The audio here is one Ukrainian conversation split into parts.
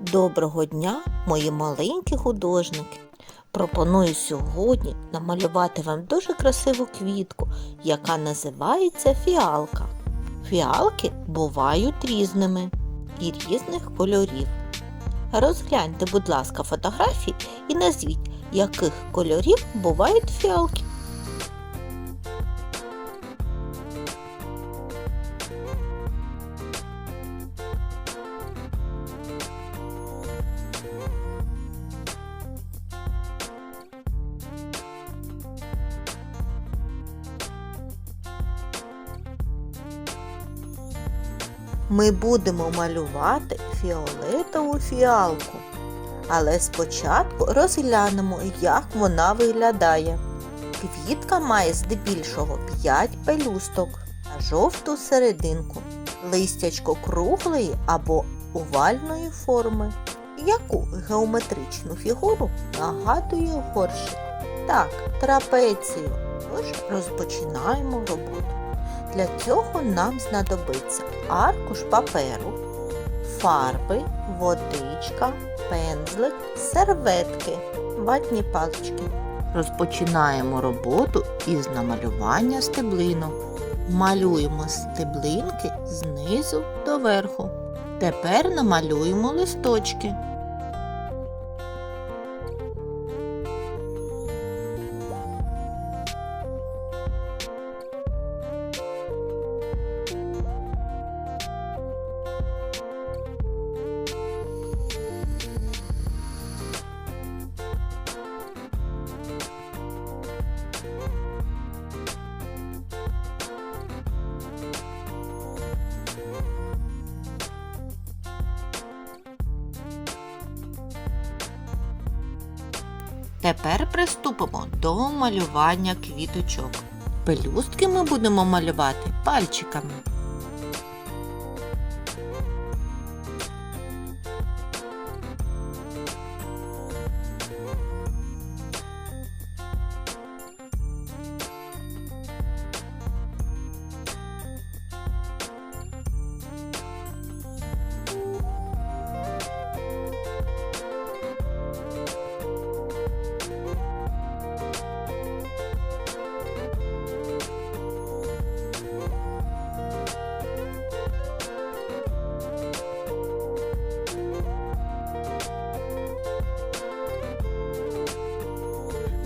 Доброго дня, мої маленькі художники! Пропоную сьогодні намалювати вам дуже красиву квітку, яка називається фіалка. Фіалки бувають різними і різних кольорів. Розгляньте, будь ласка, фотографії і назвіть, яких кольорів бувають фіалки. Ми будемо малювати фіолетову фіалку. Але спочатку розглянемо, як вона виглядає. Квітка має здебільшого 5 пелюсток та жовту серединку, листячко круглої або овальної форми. Яку геометричну фігуру нагадує горщик? Так, трапецію. Тож розпочинаємо роботу. Для цього нам знадобиться аркуш паперу, фарби, водичка, пензлик, серветки, ватні палички. Розпочинаємо роботу із намалювання стеблинок. Малюємо стеблинки знизу до верху. Тепер намалюємо листочки. Тепер приступимо до малювання квіточок. Пелюстки ми будемо малювати пальчиками.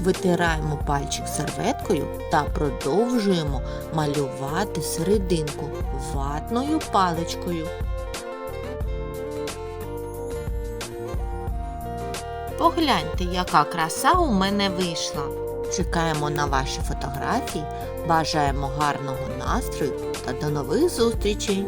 Витираємо пальчик серветкою та продовжуємо малювати серединку ватною паличкою. Погляньте, яка краса у мене вийшла. Чекаємо на ваші фотографії, бажаємо гарного настрою та до нових зустрічей!